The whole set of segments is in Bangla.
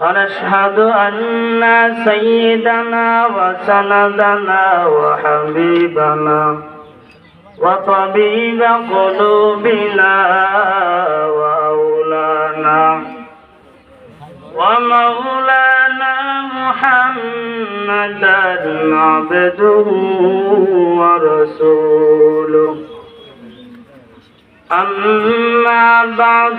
ونشهد أن سيدنا وسندنا وحبيبنا وطبيب قلوبنا وأولانا ومولانا محمدا عبده ورسوله أما بعد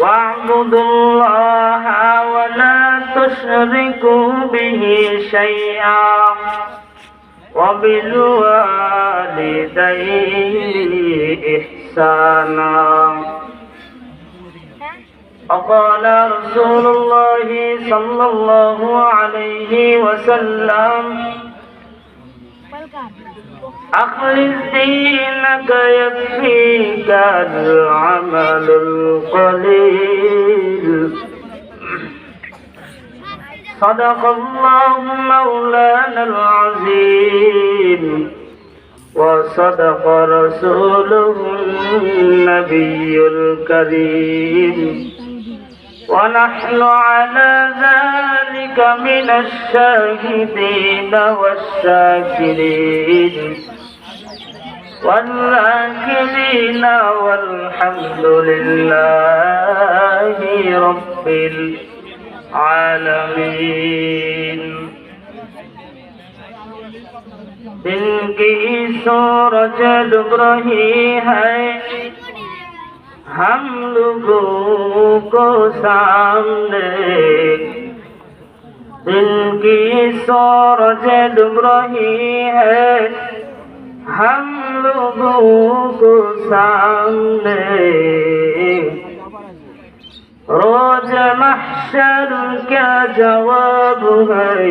واعبدوا الله ولا تشركوا به شيئا وبالوالدين إحسانا. وقال رسول الله صلى الله عليه وسلم أخلص دينك يكفيك العمل القليل. صدق الله مولانا العظيم. وصدق رسوله النبي الكريم. ونحن على ذلك من الشاهدين والشاكرين. والذاكرين والحمد لله رب العالمين دل کی سورج ڈب رہی ہے ہم لوگوں کو سامنے دل کی سورج ڈب رہی ہے हम लोगों को सामने रोज महशर क्या जवाब है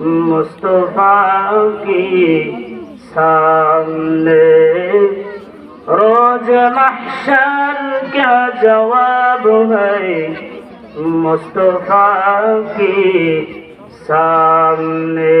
मुस्तफा की सामने रोज महशर क्या जवाब है मुस्तफा की सामने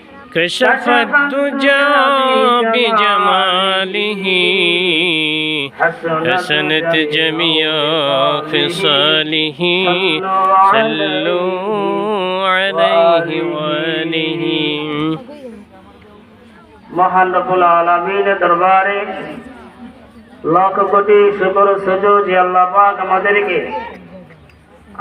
كشف الدجى بجماله حسنت جميع خصاله صلوا عليه وآله মহান রকুল আলমিনের দরবারে লক্ষ কোটি শুকর সুজু যে আল্লাহ পাক আমাদেরকে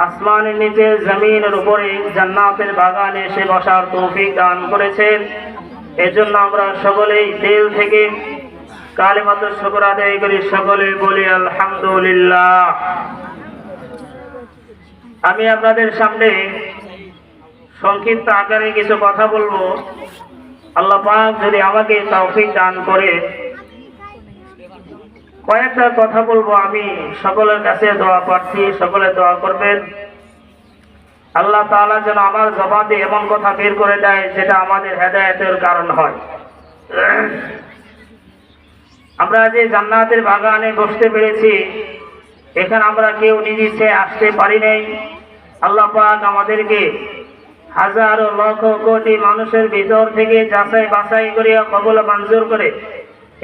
আসমানের নিচে, জমিনের উপরে জান্নাতের বাগানে এসে বসার তৌফিক দান করেছেন। এজন্য আমরা সকলেই দিল থেকে কালিমাত শুকর আদায় করি, সকলে বলি আলহামদুলিল্লাহ। আমি আপনাদের সামনে সংক্ষিপ্ত আকারে কিছু কথা বলব। আল্লাহ পাক যদি আমাকে তৌফিক দান করে কয়েকটা কথা বলব আমি। সকলের কাছে দোয়া প্রার্থী সকলে দোয়া করবেন। আল্লাহ তাআলা যেন আমার জবাতে এমন কথা বের করে দেয় যেটা আমাদের হেদায়েতের কারণ হয়। আমরা যে জান্নাতের বাগানে বসতে পেরেছি, এখানে আমরা কেউ নিজ আসতে পারি নাই। আল্লাহ পাক আমাদেরকে হাজারো লক্ষ কোটি মানুষের ভিতর থেকে যাচাই বাছাই করে কবল মঞ্জুর করে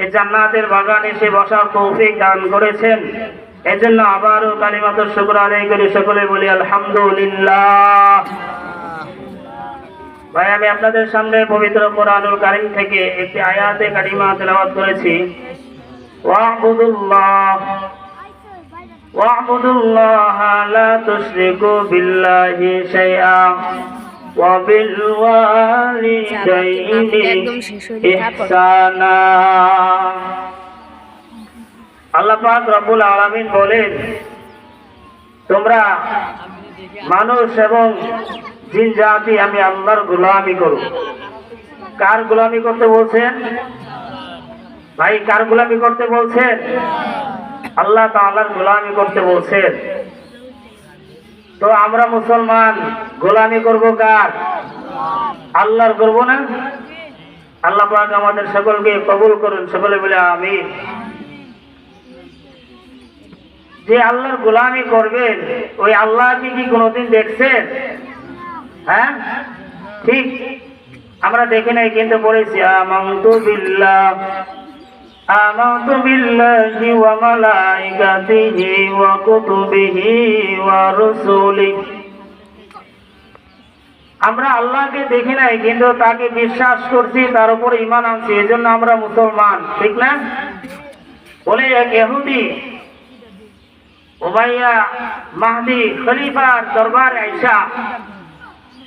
এই জান্নাতের বাগানে এসে বসার তৌফিক দান করেছেন। এজন্য আবারও কালিমাত শুক্র আদায় করি, সকলে বলি আলহামদুলিল্লাহ। ভাই, আমি আপনাদের সামনে পবিত্র কোরআনুল কারিম থেকে একটি আয়াতে কারিমা তেলাবাদ করেছি। ওয়াহুদুল্লাহ ওয়াহুদুল্লাহ লা তুশরিকু বিল্লাহি শাইআ। আল্লাপাক রব্বুল আলমিন বলেন তোমরা মানুষ এবং জিন জাতি আমি আল্লাহর গোলামি করব। কার গোলামি করতে বলছেন? ভাই কার গোলামি করতে বলছেন? আল্লাহ তাল্লাহর গোলামি করতে বলছেন। তো আমরা মুসলমান, গোলামি করব কার? আল্লাহর করব না? আল্লাহ পাক আমাদের সকলকে কবুল করুন, সকলে বলে আমিন। যে আল্লাহর গোলামি করবেন, ওই আল্লাহ কি কি কোনোদিন দেখছেন? হ্যাঁ? ঠিক। আমরা দেখি নাই, কিন্তু পড়েছি বিল্লাহ। آمنت بالله وملائكته وكتبه ورسله আমরা আল্লাহকে দেখি নাই কিন্তু তাকে বিশ্বাস করছি তার উপর ইমান আনছি এই জন্য আমরা মুসলমান ঠিক না বলে এক এহুদি উমাইয়া মাহদি খলিফার দরবার আইসা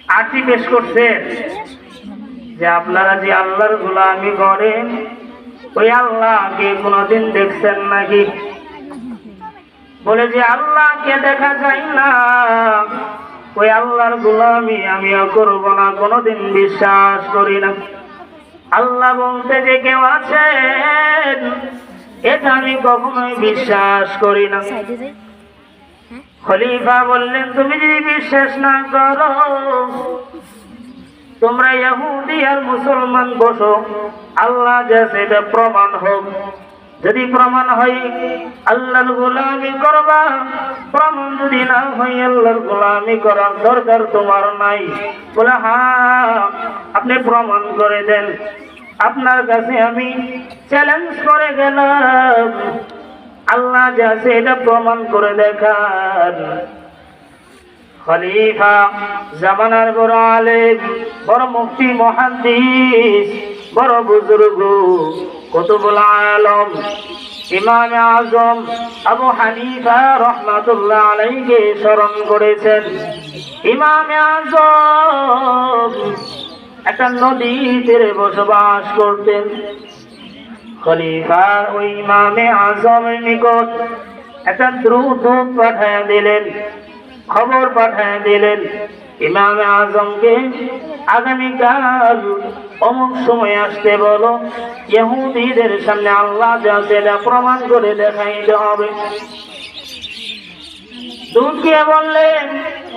আর্জি পেশ করছে যে আপনারা যে আল্লাহর গোলামি করেন ওই আল্লাহকে কোনোদিন দেখছেন নাকি? বলে যে আল্লাহকে দেখা যায় না। ওই আল্লাহর গোলামি আমিও করব না কোনোদিন বিশ্বাস করি না। আল্লাহ বলতে যে কেউ আছেন এটা আমি কখনোই বিশ্বাস করি না। খলিফা বললেন তুমি যদি বিশ্বাস না করো তোমরা ইহুদি আর মুসলমান বসো, আল্লাহ যা সেটা প্রমাণ হোক। যদি প্রমাণ হয়, আল্লাহর গোলামি করবা। প্রমাণ যদি না হয়, আল্লাহর গোলামি করার দরকার তোমার নাই। বলে হ্যাঁ আপনি প্রমাণ করে দেন। আপনার কাছে আমি চ্যালেঞ্জ করে গেলাম। আল্লাহ যা সেটা প্রমাণ করে দেখান। খলিফা, জামানার বড় আলেম, বড় মুফতি, মহাদিস, বড় বুজুর্গ, কুতুবুল আলম ইমাম আজম আবু হানিফা রহমাতুল্লাহ আলাইকে স্মরণ করেছেন। ইমাম আজম একটা নদী তীরে বসবাস করতেন। খলিফা ওই ইমামে আজমের নিকট একটা দ্রুত পাঠায় দিলেন। খবর পাঠায় দিলেন। ইমাম আজমকে আগামীকাল অমুক সময় আসতে বলো। ইহুদিদের সামনে আল্লাহ সেটা প্রমাণ করে দেখাইতে হবে। দুধকে বললেন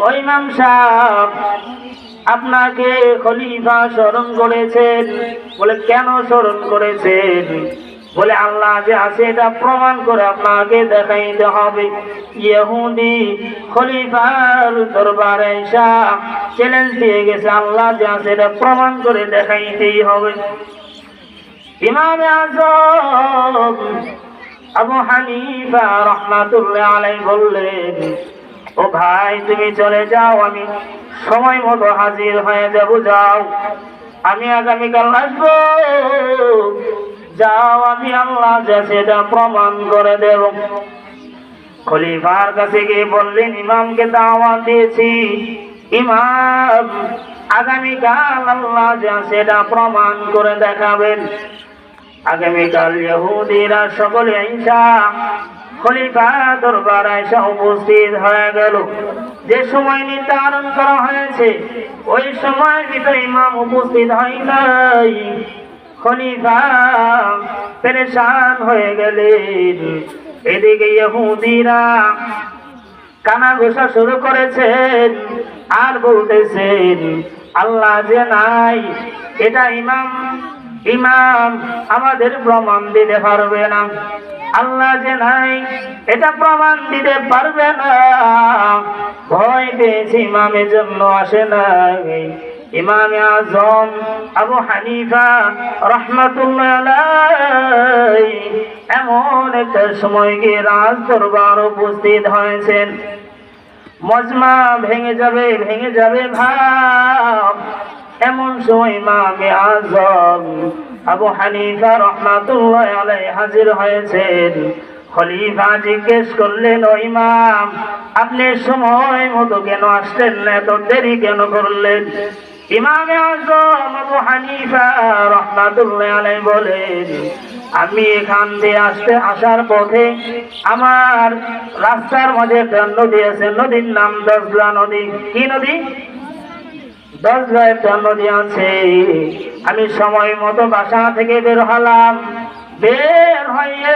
ওই ইমাম সাহেব, আপনাকে খলিফা স্মরণ করেছেন। বলে, কেন স্মরণ করেছেন? বলে আল্লাহ যে আছে, এটা প্রমাণ করে আপনাকে দেখাইতে হবে। ইহুদি খলিফার দরবারে এসা চ্যালেঞ্জ দিয়ে গেছে, আল্লাহ যে আছে, এটা প্রমাণ করে দেখাইতেই হবে। ইমাম আজম আবু হানিফা রহমাতুল্লাহ আলাই বললেন, ও ভাই, তুমি চলে যাও, আমি সময় মতো হাজির হয়ে যাব, যাও। আমি আগামীকাল আসব। যাও, আমি আল্লাহ যা সেটা প্রমাণ করে দেব। খলিফার কাছে গিয়ে বললেন, ইমামকে দাওয়াত দিয়েছি। ইমাম, আগামীকাল আল্লাহ যা সেটা প্রমাণ করে দেখাবেন। আগামীকাল ইহুদিরা সকলে ঈশা খলিফা দরবার এসে উপস্থিত হয়ে গেল। যে সময় নির্ধারণ করা হয়েছে, ওই সময় ভিতরে ইমাম উপস্থিত হয় নাই। খলিফা, পেরেশান হয়ে গেলেন। এদিকে ইহুদিরা কানা ঘোষা শুরু করেছেন আর বলতেছেন, আল্লাহ যে নাই, এটা ইমাম ইমাম আমাদের প্রমাণ দিতে পারবে না। আল্লাহ যে নাই, এটা প্রমাণ দিতে পারবে না। ভয় পেয়েছি ইমামের জন্য, আসে নাই। ইমামে আজম আবু হানিফা রহমতুল্লাহ এমন একটা সময় গিয়ে রাজ দরবার উপস্থিত হয়েছেন। মজমা ভেঙে যাবে ভেঙে যাবে ভাব। এমন সময় ইমামে আজম আবু হানিফা রহমাতুল্লাহ আলাই হাজির হয়েছেন। খলিফা জিজ্ঞেস করলেন ইমাম, আপনি সময় মতো কেন আসলেন এত দেরি কেন করলেন? ইমামে আজম আবু হানিফা রহমাতুল্লাহ আলাই বলেন, আমি এখান দিয়ে আসতে, আসার পথে আমার রাস্তার মাঝে একটা নদী আছে। নদীর নাম দশলা নদী। কি নদী? দশলা একটা নদী আছে। আমি সময় মতো বাসা থেকে বের হলাম। বের হয়ে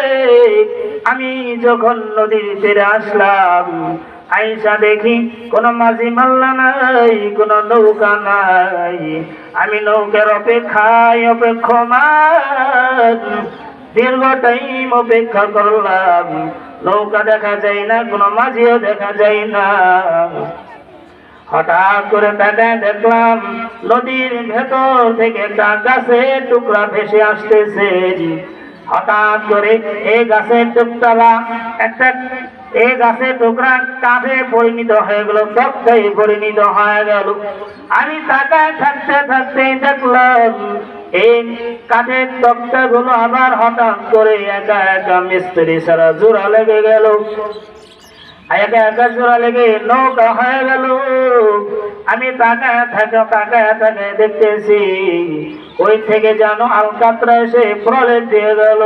আমি যখন নদীর তীরে আসলাম আইসা দেখি কোন মাঝি মাল্লা নাই, কোন নৌকা নাই। আমি নৌকার অপেক্ষায় অপেক্ষমান। দীর্ঘ টাইম অপেক্ষা করলাম। নৌকা দেখা যায় না, কোন মাঝিও দেখা যায় না। হঠাৎ করে তাকায় দেখলাম, নদীর ভেতর থেকে একটা গাছের টুকরা ভেসে আসতেছে। হঠাৎ করে এই গাছের টুকরা একটা এই গাছের টুকরা কাঠে পরিণত হয়ে গেল তক্তায় পরিণত হয়ে গেল। আমি তাকায় থাকতে থাকতে দেখলাম, এই কাঠের তক্তা গুলো আবার হঠাৎ করে একা একা মিস্ত্রি সারা জোড়া লেগে গেল। একা একা জোড়া লেগে নৌকা হয়ে গেল। আমি তাকায় থাকা, তাকায় তাকায় দেখতেছি, ওই থেকে যেন আলকাতরা এসে প্রলেপ দিয়ে গেল।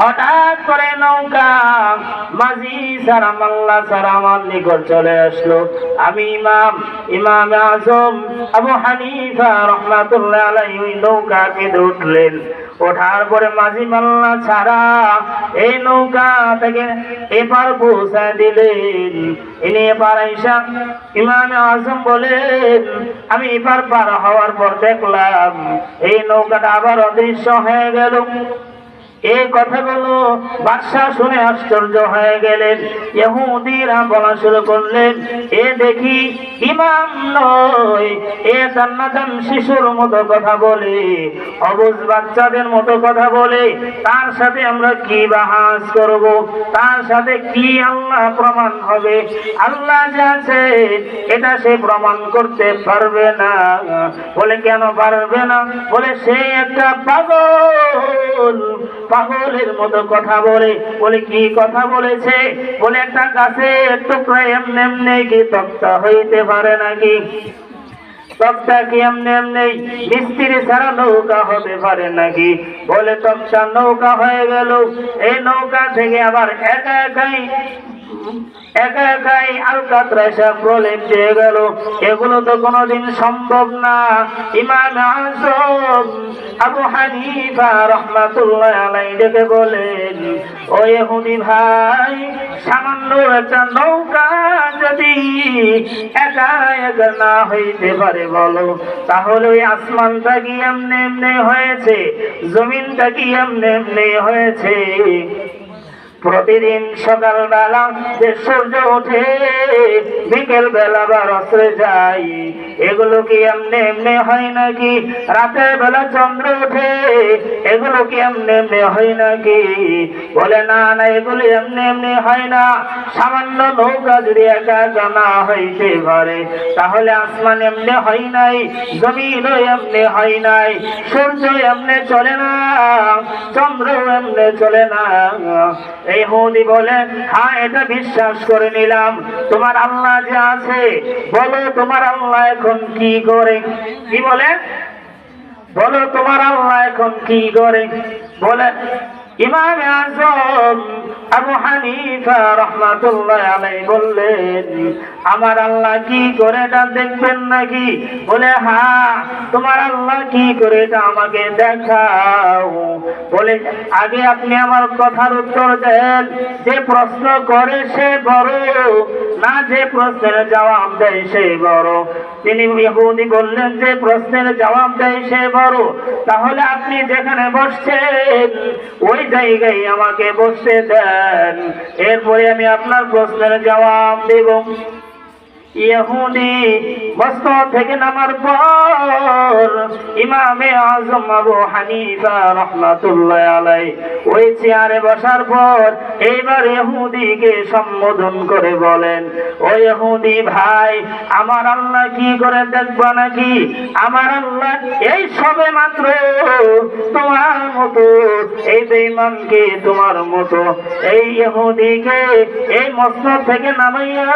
হঠাৎ করে নৌকা মাঝি সারা মাল্লা সারা আমার নিকট চলে আসলো। আমি ইমাম ইমাম আজম আবু হানিফা রহমাতুল্লাহ আলাই ওই নৌকাকে উঠলেন। ওঠার পরে মাঝি মাল্লা ছাড়া এই নৌকা থেকে এপার পৌঁছায় দিলেন। ইনি এপার আইসা ইমামে আজম বলেন, আমি এপার পার হওয়ার পর দেখলাম এই নৌকাটা আবার অদৃশ্য হয়ে গেল। এই কথাগুলো বাদশাহ শুনে আশ্চর্য হয়ে গেলেন। ইহুদিরা বলা শুরু করলেন, এ দেখি ইমাম নয় এ জান্নাতান শিশুর মতো কথা বলে, অবুজ বাচ্চাদের মতো কথা বলে, তার সাথে আমরা কি বাহাস করব? তার সাথে কি আল্লাহ প্রমাণ হবে? আল্লাহ যে আছে এটা সে প্রমাণ করতে পারবে না। বলে, কেন পারবে না? বলে, সে একটা পাগল পাগলের মতো কথা বলে বলে কি কথা বলেছে? বলে একটা গাছের টুকরা এমনি এমনি কি তক্তা হইতে পারে নাকি? কি মিস্ত্রি নৌকা হতে পারে নাকি? বলে নৌকা হয়ে গেল। এই নৌকা থেকে আবার একা একাই একা একাই আলকাতরাসা প্রলেপ দিয়ে গেল। এগুলো তো কোনোদিন সম্ভব না। ইমাম আজম আবু হানিফা রহমাতুল্লাহ আলাই ডেকে বলেন ও এহুদি ভাই, সামান্য একটা নৌকা যদি একা একা না হইতে পারে বলো, তাহলে ওই আসমানটা কি এমনি এমনি হয়েছে? জমিনটা কি এমনি এমনি হয়েছে? প্রতিদিন সকালবেলা যে সূর্য ওঠে বিকেল বেলা বা রসে যাই এগুলো কি এমনি এমনি হয় নাকি? রাতের বেলা চন্দ্র ওঠে, এগুলো কি এমনি এমনি হয় নাকি? বলে, না না, এগুলো এমনি এমনি হয় না। সামান্য নৌকা যদি একা একা না হইতে পারে, তাহলে আসমান এমনি হয় নাই, জমিনও এমনি হয় নাই, সূর্য এমনি চলে না চন্দ্র এমনি চলে না। এই মৌলি বলে হ্যাঁ এটা বিশ্বাস করে নিলাম। তোমার আল্লাহ যে আছে, বলো তোমার আল্লাহ এখন কি করে? কি বলে? বলো তোমার আল্লাহ এখন কি করে? বলে ইমাম আজম আবু হানিফা রহমাতুল্লাহ আলাই বললেন, আমার আল্লাহ কি করে এটা দেখবেন নাকি? বলে হ্যাঁ তোমার আল্লাহ কি করে এটা আমাকে দেখাও? বলে, আগে আপনি আমার কথার উত্তর দেন। যে প্রশ্ন করে সে বড়, না যে প্রশ্নের জবাব দেয় সে বড়। তিনি ইহুদি বললেন, যে প্রশ্নের জবাব দেয় সে বড়, তাহলে আপনি যেখানে বসছেন, ওই জায়গায় আমাকে বসতে দেন। এরপরে আমি আপনার প্রশ্নের জবাব দেব। ইহুদি মস্ত থেকে নামার পর ইমামে আজম আবু হানিফা রহমাতুল্লাহ আলাই ওই চেয়ারে বসার পর এইবার ইহুদিকে সম্বোধন করে বলেন, ও ইহুদি ভাই, আমার আল্লাহ কি করে দেখবা নাকি? আমার আল্লাহ এই সবে মাত্র তোমার মতো, এই বেঈমানকে তোমার মতো, এই ইহুদিকে এই মসনদ থেকে নামাইয়া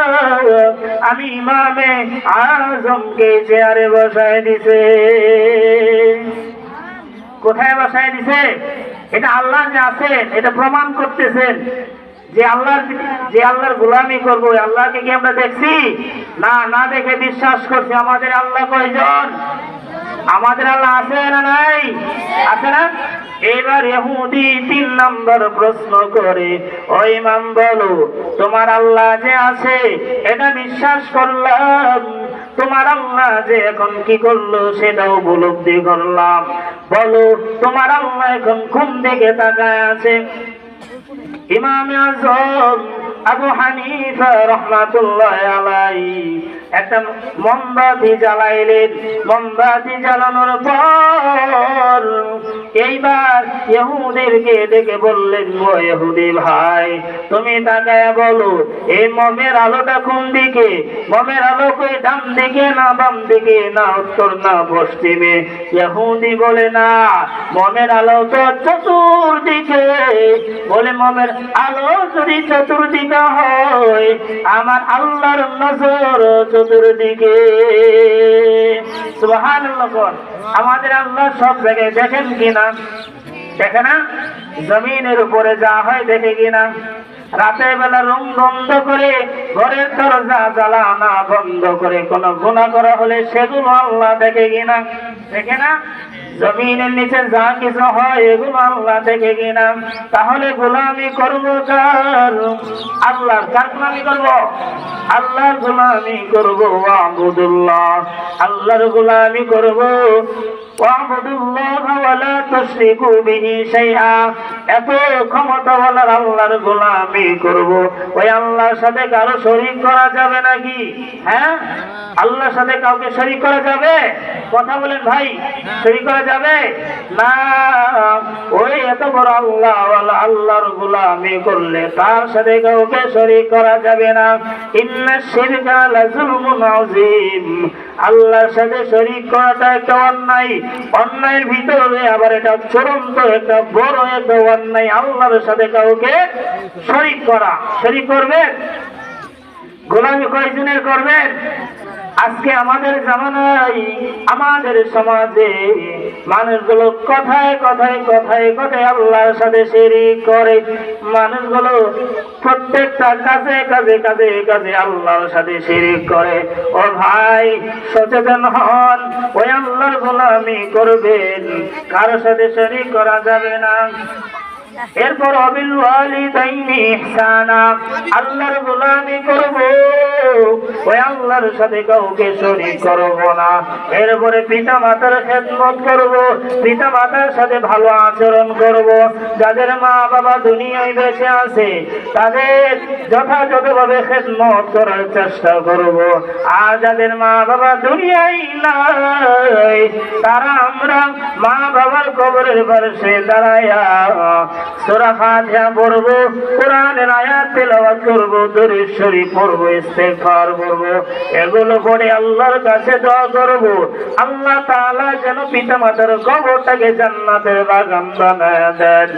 আমি ইমামে আজমকে চেয়ারে বসায় দিছে। কোথায় বসায় দিছে? এটা আল্লাহ যে আছেন, এটা প্রমাণ করতেছেন যে আল্লাহ যে আল্লাহর গোলামি করব আল্লাহকে কি আমরা দেখছি? না না দেখে বিশ্বাস করছি, আমাদের আল্লাহ কয়জন? আমাদের আল্লাহ আছে না নাই? আছে না? এবার ইহুদি তিন নম্বর প্রশ্ন করে, ও ইমাম, বলো, তোমার আল্লাহ যে আছে, এটা বিশ্বাস করলাম। তোমার আল্লাহ যে এখন কি করল, সেটাও উপলব্ধি করলাম। বলো, তোমার আল্লাহ এখন কোন দিকে তাকায় আছে? ইমাম আজম, আবু হানিফা রহমাতুল্লাহ আলাই একটা মোমবাতি জ্বালাইলেন। মোমবাতি জ্বালানোর পর এইবার ইহুদেরকে ডেকে বললেন, ও ইহুদি ভাই, তুমি তাকায় বলো, এই মমের আলোটা কোন দিকে? মমের আলো কই ডান দিকে না বাম দিকে? না উত্তর না পশ্চিমে? ইহুদি বলে, না, মমের আলো তো চতুর্দিকে। বলে, মমের আলো যদি চতুর্দিকে হয়, আমার আল্লাহর নজর আমাদের আল্লাহ সব জায়গায় দেখেন কিনা দেখে না? জমিনের উপরে যা হয় দেখে কিনা রাতের বেলা রুম বন্ধ করে ঘরের দরজা জ্বালানা বন্ধ করে কোনো গুণা করা হলে সেগুলো আল্লাহ দেখে কিনা দেখে না? জমিনের নিচে যা কিছু হয় এগুলো আল্লাহ দেখে কিনা। তাহলে গোলামি করব কার? আল্লাহর কার গোলামি করব? আল্লাহর গোলামি করব আবুদুল্লাহ আল্লাহর গোলামি করব। ওয়াবুদুল্লাহ ওয়ালা তুশরিকু বিহি এত ক্ষমতা বলার আল্লাহর গোলামি করব। ওই আল্লাহর সাথে কারও শরীক করা যাবে নাকি? হ্যাঁ? আল্লাহর সাথে কাউকে শরীক করা যাবে? কথা বলেন ভাই, শরীক করা যাবে? না, ওই এত বড় আল্লাহ আল্লাহর গোলামি করলে তার সাথে কাউকে শরীক করা যাবে না। ইন্না আল্লাহর সাথে শরীক করাটা একটা অন্যায়। অন্যায়ের ভিতরে আবার এটা চূড়ান্ত, একটা বড়, একটা অন্যায় আল্লাহর সাথে কাউকে শরীক করা। শরীক করবেন? গোলামি কয়জনের করবেন? আজকে আমাদের জামানায়, আমাদের সমাজে মানুষগুলো কথায় কথায় কথায় কথায় আল্লাহর সাথে শিরিক করে। মানুষগুলো প্রত্যেকটা কাজে কাজে কাজে কাজে আল্লাহর সাথে শিরিক করে। ও ভাই, সচেতন হন। ওই আল্লাহর গোলামি করবেন। কারোর সাথে শরিক করা যাবে না। এরপর অবিল আল্লাহর গোলামি করব। ওই আল্লাহর সাথে কাউকে শরীক করব না। এরপরে পিতা মাতার খেদমত করব। পিতা মাতার সাথে ভালো আচরণ করব। যাদের মা বাবা দুনিয়ায় বেঁচে আছে, তাদের যথাযথভাবে খেদমত করার চেষ্টা করব। আর যাদের মা বাবা দুনিয়ায় নাই, তারা আমরা মা বাবার কবরের পাশে দাঁড়ায়া সূরা ফাতিহা পড়ব, কোরআনের আয়াত তেলাওয়াত করব, দরুদ শরীফ পড়ব, ইস্তেগফার করব। এগুলো পড়ে আল্লাহর কাছে দোয়া করব। আল্লাহ তাআলা যেন পিতামাতার কবরটাকে জান্নাতের বাগান বানায় দেন।